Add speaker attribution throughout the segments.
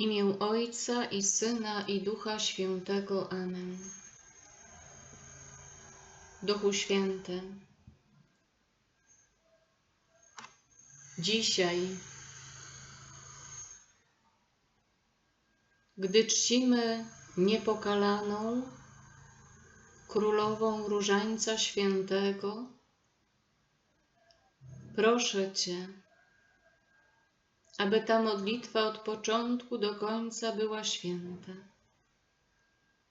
Speaker 1: imię Ojca i Syna i Ducha Świętego. Amen. Duchu Święty, dzisiaj, gdy czcimy niepokalaną Królową Różańca Świętego, proszę Cię, aby ta modlitwa od początku do końca była święta,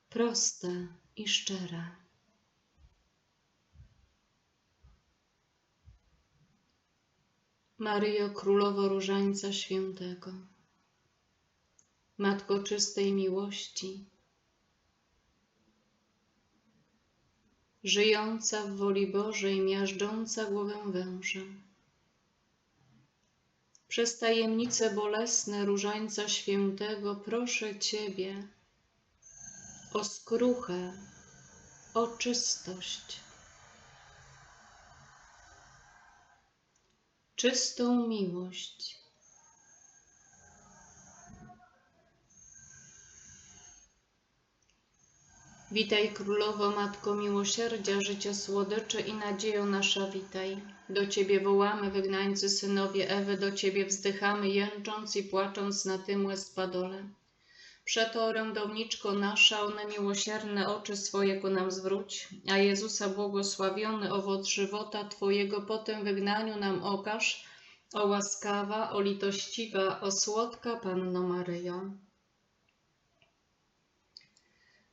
Speaker 1: prosta i szczera. Maryjo Królowo Różańca Świętego, Matko czystej miłości, żyjąca w woli Bożej, miażdżąca głowę węża. Przez tajemnice bolesne Różańca Świętego proszę Ciebie o skruchę, o czystość. Czystą miłość. Witaj Królowo, Matko Miłosierdzia, życia słodyczy i nadziejo nasza, witaj. Do Ciebie wołamy, wygnańcy synowie Ewy, do Ciebie wzdychamy, jęcząc i płacząc na tym łez-padole. Przeto, orędowniczko nasza, one miłosierne oczy swoje ku nam zwróć, a Jezusa błogosławiony owoc żywota Twojego po tym wygnaniu nam okaż, o łaskawa, o litościwa, o słodka Panno Maryjo.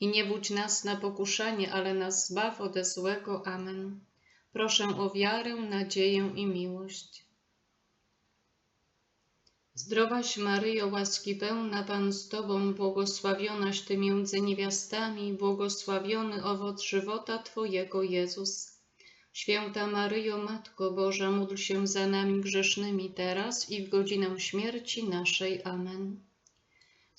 Speaker 1: i nie wódź nas na pokuszenie, ale nas zbaw ode złego. Amen. Proszę o wiarę, nadzieję i miłość. Zdrowaś Maryjo, łaski pełna Pan z Tobą, błogosławionaś Ty między niewiastami, błogosławiony owoc żywota Twojego, Jezus. Święta Maryjo, Matko Boża, módl się za nami grzesznymi teraz i w godzinę śmierci naszej. Amen.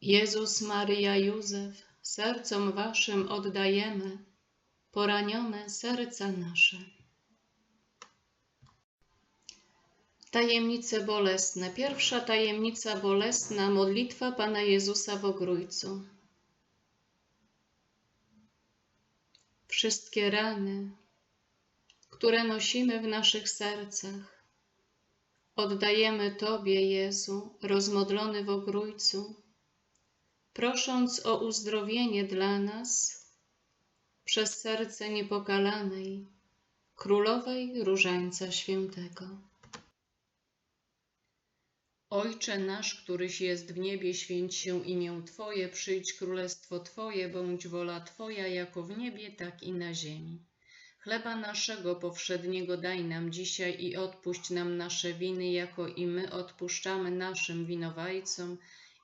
Speaker 1: Jezus, Maryja, Józef, sercom Waszym oddajemy poranione serca nasze. Tajemnice bolesne. Pierwsza tajemnica bolesna, modlitwa Pana Jezusa w Ogrójcu. Wszystkie rany, które nosimy w naszych sercach, oddajemy Tobie, Jezu, rozmodlony w Ogrójcu, prosząc o uzdrowienie dla nas przez serce niepokalanej Królowej Różańca Świętego. Ojcze nasz, któryś jest w niebie, święć się imię Twoje, przyjdź królestwo Twoje, bądź wola Twoja, jako w niebie, tak i na ziemi. Chleba naszego powszedniego daj nam dzisiaj i odpuść nam nasze winy, jako i my odpuszczamy naszym winowajcom.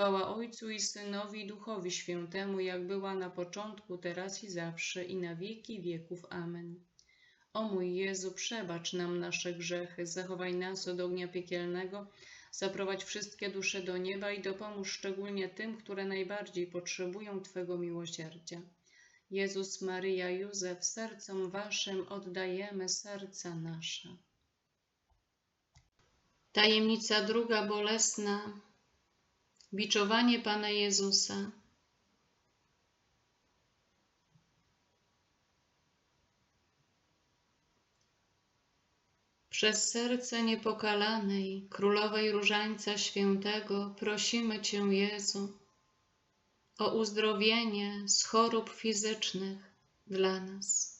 Speaker 1: Chwała Ojcu i Synowi i Duchowi Świętemu, jak była na początku, teraz i zawsze, i na wieki wieków. Amen. O mój Jezu, przebacz nam nasze grzechy, zachowaj nas od ognia piekielnego, zaprowadź wszystkie dusze do nieba i dopomóż szczególnie tym, które najbardziej potrzebują Twego miłosierdzia. Jezus, Maryja, Józef, sercom Waszym oddajemy serca nasze. Tajemnica druga bolesna. Biczowanie Pana Jezusa. Przez serce niepokalanej Królowej Różańca Świętego prosimy Cię, Jezu, o uzdrowienie z chorób fizycznych dla nas.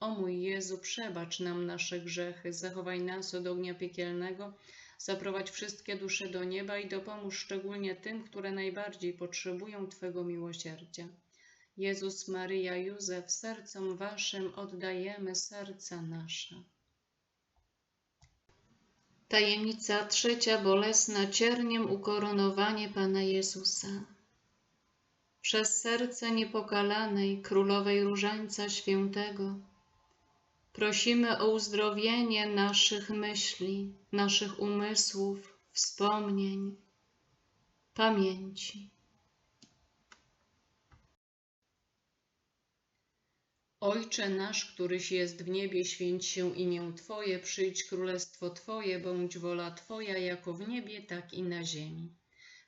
Speaker 1: O mój Jezu, przebacz nam nasze grzechy, zachowaj nas od ognia piekielnego, zaprowadź wszystkie dusze do nieba i dopomóż szczególnie tym, które najbardziej potrzebują Twego miłosierdzia. Jezus, Maryja, Józef, sercom Waszym oddajemy serca nasze. Tajemnica trzecia bolesna cierniem ukoronowanie Pana Jezusa. Przez serce niepokalanej Królowej Różańca Świętego prosimy o uzdrowienie naszych myśli, naszych umysłów, wspomnień, pamięci. Ojcze nasz, któryś jest w niebie, święć się imię Twoje, przyjdź królestwo Twoje, bądź wola Twoja, jako w niebie, tak i na ziemi.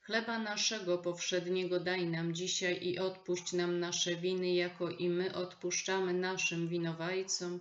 Speaker 1: Chleba naszego powszedniego daj nam dzisiaj i odpuść nam nasze winy, jako i my odpuszczamy naszym winowajcom.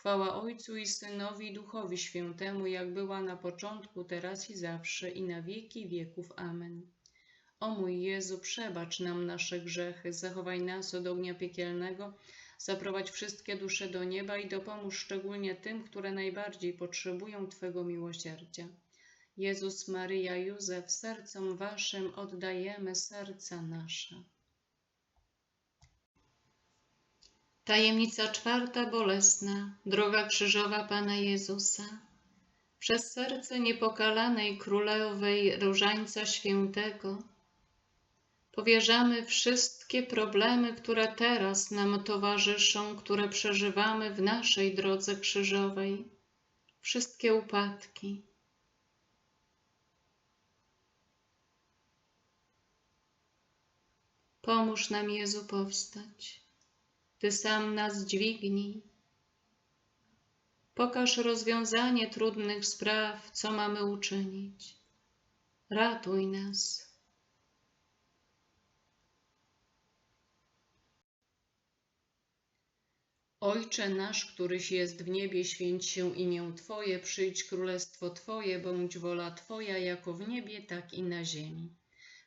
Speaker 1: Chwała Ojcu i Synowi i Duchowi Świętemu, jak była na początku, teraz i zawsze, i na wieki wieków. Amen. O mój Jezu, przebacz nam nasze grzechy, zachowaj nas od ognia piekielnego, zaprowadź wszystkie dusze do nieba i dopomóż szczególnie tym, które najbardziej potrzebują Twego miłosierdzia. Jezus, Maryja, Józef, sercom Waszym oddajemy serca nasze. Tajemnica czwarta bolesna, droga krzyżowa Pana Jezusa. Przez serce niepokalanej królowej Różańca Świętego powierzamy wszystkie problemy, które teraz nam towarzyszą, które przeżywamy w naszej drodze krzyżowej, wszystkie upadki. Pomóż nam, Jezu, powstać. Ty sam nas dźwignij. Pokaż rozwiązanie trudnych spraw, co mamy uczynić. Ratuj nas. Ojcze nasz, któryś jest w niebie, święć się imię Twoje, przyjdź królestwo Twoje, bądź wola Twoja, jako w niebie, tak i na ziemi.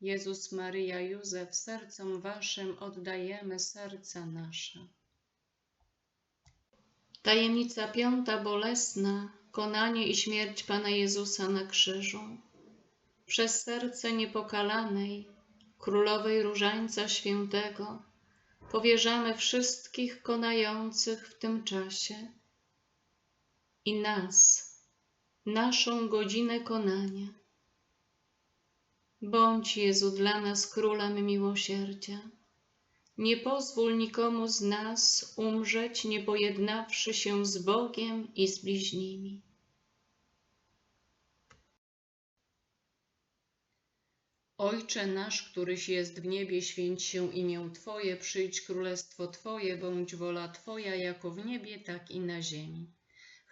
Speaker 1: Jezus, Maryja, Józef, sercom Waszym oddajemy serca nasze. Tajemnica piąta bolesna, konanie i śmierć Pana Jezusa na krzyżu. Przez serce niepokalanej, Królowej Różańca Świętego, powierzamy wszystkich konających w tym czasie i nas, naszą godzinę konania. Bądź Jezu dla nas królem miłosierdzia. Nie pozwól nikomu z nas umrzeć, nie pojednawszy się z Bogiem i z bliźnimi. Ojcze nasz, któryś jest w niebie, święć się imię Twoje, przyjdź królestwo Twoje, bądź wola Twoja, jako w niebie, tak i na ziemi.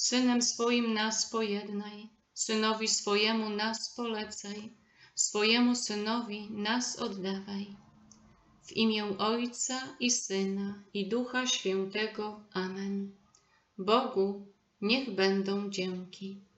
Speaker 1: Synem swoim nas pojednaj, Synowi swojemu nas polecaj, swojemu Synowi nas oddawaj. W imię Ojca i Syna i Ducha Świętego. Amen. Bogu niech będą dzięki.